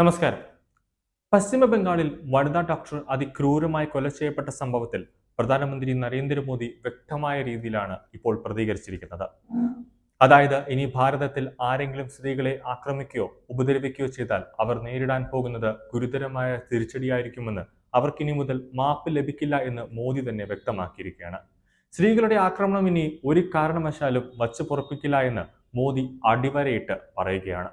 നമസ്കാരം. പശ്ചിമ ബംഗാളിൽ വനിതാ ഡോക്ടർ അതിക്രൂരമായി കൊല ചെയ്യപ്പെട്ട സംഭവത്തിൽ പ്രധാനമന്ത്രി നരേന്ദ്രമോദി വ്യക്തമായ രീതിയിലാണ് ഇപ്പോൾ പ്രതികരിച്ചിരിക്കുന്നത്. അതായത് ഇനി ഭാരതത്തിൽ ആരെങ്കിലും സ്ത്രീകളെ ആക്രമിക്കുകയോ ഉപദ്രവിക്കുകയോ ചെയ്താൽ അവർ നേരിടാൻ പോകുന്നത് ഗുരുതരമായ തിരിച്ചടിയായിരിക്കുമെന്ന് അവർക്കിനി മുതൽ മാപ്പ് ലഭിക്കില്ല എന്ന് മോദി തന്നെ വ്യക്തമാക്കിയിരിക്കുകയാണ്. സ്ത്രീകളുടെ ആക്രമണം ഇനി ഒരു കാരണവശാലും വച്ചു പൊറപ്പിക്കില്ല എന്ന് മോദി അടിവരയിട്ട് പറയുകയാണ്.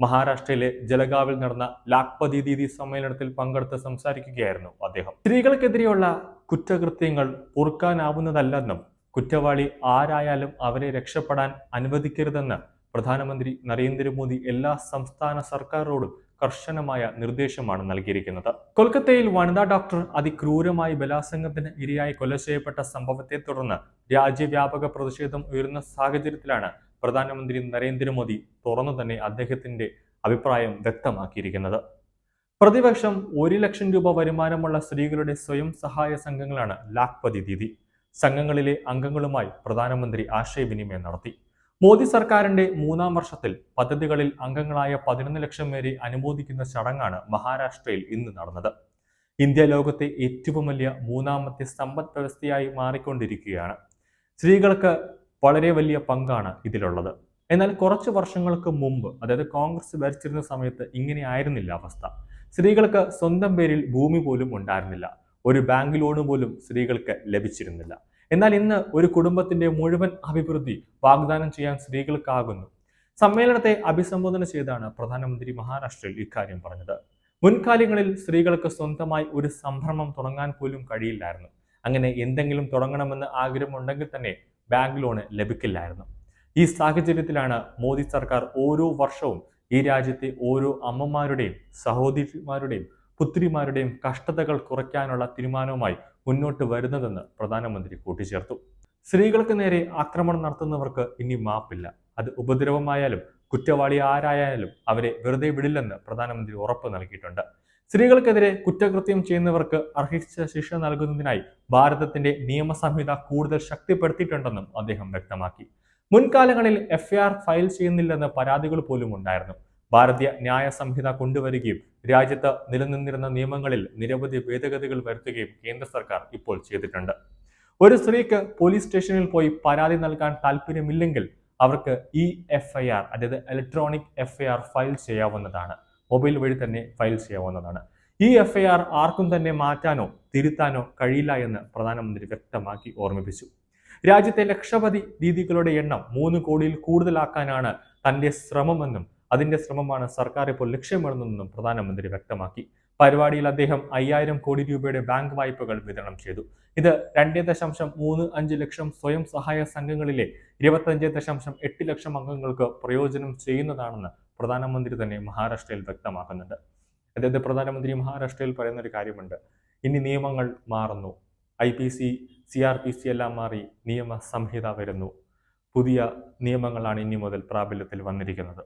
മഹാരാഷ്ട്രയിലെ ജലഗാവിൽ നടന്ന ലാഖ്പതി ദീദി സമ്മേളനത്തിൽ പങ്കെടുത്ത് സംസാരിക്കുകയായിരുന്നു അദ്ദേഹം. സ്ത്രീകൾക്കെതിരെയുള്ള കുറ്റകൃത്യങ്ങൾ പൊറുക്കാനാവുന്നതല്ലെന്നും കുറ്റവാളി ആരായാലും അവരെ രക്ഷപ്പെടാൻ അനുവദിക്കരുതെന്ന് പ്രധാനമന്ത്രി നരേന്ദ്രമോദി എല്ലാ സംസ്ഥാന സർക്കാരോടും കർശനമായ നിർദ്ദേശമാണ് നൽകിയിരിക്കുന്നത്. കൊൽക്കത്തയിൽ വനിതാ ഡോക്ടർ അതിക്രൂരമായി ബലാത്സംഗത്തിന് ഇരയായി കൊല ചെയ്യപ്പെട്ട സംഭവത്തെ തുടർന്ന് രാജ്യവ്യാപക പ്രതിഷേധം ഉയർന്ന സാഹചര്യത്തിലാണ് പ്രധാനമന്ത്രി നരേന്ദ്രമോദി തുറന്നു തന്നെ അദ്ദേഹത്തിന്റെ അഭിപ്രായം വ്യക്തമാക്കിയിരിക്കുന്നത്. പ്രതിപക്ഷം ഒരു ലക്ഷം രൂപ വരുമാനമുള്ള സ്ത്രീകളുടെ സ്വയം സഹായ സംഘങ്ങളാണ് ലാഖ്പതി ദീദി. സംഘങ്ങളിലെ അംഗങ്ങളുമായി പ്രധാനമന്ത്രി ആശയവിനിമയം നടത്തി. മോദി സർക്കാരിന്റെ മൂന്നാം വർഷത്തിൽ പദ്ധതികളിൽ അംഗങ്ങളായ പതിനൊന്ന് ലക്ഷം പേരെ അനുമോദിക്കുന്ന ചടങ്ങാണ് മഹാരാഷ്ട്രയിൽ ഇന്ന് നടന്നത്. ഇന്ത്യ ലോകത്തെ ഏറ്റവും വലിയ മൂന്നാമത്തെ സമ്പദ് വ്യവസ്ഥയായി മാറിക്കൊണ്ടിരിക്കുകയാണ്. സ്ത്രീകൾക്ക് വളരെ വലിയ പങ്കാണ് ഇതിലുള്ളത്. എന്നാൽ കുറച്ച് വർഷങ്ങൾക്ക് മുമ്പ് അതായത് കോൺഗ്രസ് ഭരിച്ചിരുന്ന സമയത്ത് ഇങ്ങനെ ആയിരുന്നില്ല അവസ്ഥ. സ്ത്രീകൾക്ക് സ്വന്തം പേരിൽ ഭൂമി പോലും ഉണ്ടായിരുന്നില്ല. ഒരു ബാങ്ക് ലോണ് പോലും സ്ത്രീകൾക്ക് ലഭിച്ചിരുന്നില്ല. എന്നാൽ ഇന്ന് ഒരു കുടുംബത്തിന്റെ മുഴുവൻ അഭിവൃദ്ധി വാഗ്ദാനം ചെയ്യാൻ സ്ത്രീകൾക്കാകുന്നു. സമ്മേളനത്തെ അഭിസംബോധന ചെയ്താണ് പ്രധാനമന്ത്രി മഹാരാഷ്ട്രയിൽ ഇക്കാര്യം പറഞ്ഞത്. മുൻകാലങ്ങളിൽ സ്ത്രീകൾക്ക് സ്വന്തമായി ഒരു സംരംഭം തുടങ്ങാൻ പോലും കഴിയില്ലായിരുന്നു. അങ്ങനെ എന്തെങ്കിലും തുടങ്ങണമെന്ന് ആഗ്രഹമുണ്ടെങ്കിൽ തന്നെ ബാങ്ക് ലോണ് ലഭിക്കില്ലായിരുന്നു. ഈ സാഹചര്യത്തിലാണ് മോദി സർക്കാർ ഓരോ വർഷവും ഈ രാജ്യത്തെ ഓരോ അമ്മമാരുടെയും സഹോദരിമാരുടെയും പുത്രിമാരുടെയും കഷ്ടതകൾ കുറയ്ക്കാനുള്ള തീരുമാനവുമായി മുന്നോട്ട് വരുന്നതെന്ന് പ്രധാനമന്ത്രി കൂട്ടിച്ചേർത്തു. സ്ത്രീകൾക്ക് നേരെ ആക്രമണം നടത്തുന്നവർക്ക് ഇനി മാപ്പില്ല. അത് ഉപദ്രവമായാലും കുറ്റവാളി ആരായാലും അവരെ വെറുതെ വിടില്ലെന്ന് പ്രധാനമന്ത്രി ഉറപ്പ് നൽകിയിട്ടുണ്ട്. സ്ത്രീകൾക്കെതിരെ കുറ്റകൃത്യം ചെയ്യുന്നവർക്ക് അർഹിച്ച ശിക്ഷ നൽകുന്നതിനായി ഭാരതത്തിന്റെ നിയമസംഹിത കൂടുതൽ ശക്തിപ്പെടുത്തിയിട്ടുണ്ടെന്നും അദ്ദേഹം വ്യക്തമാക്കി. മുൻകാലങ്ങളിൽ എഫ്ഐആർ ഫയൽ ചെയ്യുന്നില്ലെന്ന പരാതികൾ പോലും ഉണ്ടായിരുന്നു. ഭാരതീയ ന്യായ സംഹിത കൊണ്ടുവരികയും രാജ്യത്ത് നിലനിന്നിരുന്ന നിയമങ്ങളിൽ നിരവധി ഭേദഗതികൾ വരുത്തുകയും കേന്ദ്ര സർക്കാർ ഇപ്പോൾ ചെയ്തിട്ടുണ്ട്. ഒരു സ്ത്രീക്ക് പോലീസ് സ്റ്റേഷനിൽ പോയി പരാതി നൽകാൻ താല്പര്യമില്ലെങ്കിൽ അവർക്ക് ഇ എഫ് ഐ ആർ അതായത് electronic F I R file ചെയ്യാവുന്നതാണ്. മൊബൈൽ വഴി തന്നെ ഫയൽ ചെയ്യാവുന്നതാണ്. ഈ എഫ് ഐ ആർ ആർക്കും തന്നെ മാറ്റാനോ തിരുത്താനോ കഴിയില്ല എന്ന് പ്രധാനമന്ത്രി വ്യക്തമാക്കി ഓർമ്മിപ്പിച്ചു. രാജ്യത്തെ ലക്ഷപതി ദീദികളുടെ എണ്ണം മൂന്ന് കോടിയിൽ കൂടുതലാക്കാനാണ് തന്റെ ശ്രമമെന്നും അതിന്റെ ശ്രമമാണ് സർക്കാർ ഇപ്പോൾ ലക്ഷ്യമിടുന്നതെന്നും പ്രധാനമന്ത്രി വ്യക്തമാക്കി. പരിപാടിയിൽ അദ്ദേഹം അയ്യായിരം കോടി രൂപയുടെ ബാങ്ക് വായ്പകൾ വിതരണം ചെയ്തു. ഇത് രണ്ടേ ദശാംശം മൂന്ന് അഞ്ച് ലക്ഷം സ്വയം സഹായ സംഘങ്ങളിലെ ഇരുപത്തഞ്ച് ദശാംശം എട്ട് ലക്ഷം അംഗങ്ങൾക്ക് പ്രയോജനം ചെയ്യുന്നതാണെന്ന് പ്രധാനമന്ത്രി തന്നെ മഹാരാഷ്ട്രയിൽ വ്യക്തമാക്കുന്നുണ്ട്. അതായത് പ്രധാനമന്ത്രി മഹാരാഷ്ട്രയിൽ പറയുന്ന ഒരു കാര്യമുണ്ട്. ഇനി നിയമങ്ങൾ മാറുന്നു. I P C C R P C എല്ലാം മാറി നിയമ സംഹിത വരുന്നു. പുതിയ നിയമങ്ങളാണ് ഇനി മുതൽ പ്രാബല്യത്തിൽ വന്നിരിക്കുന്നത്.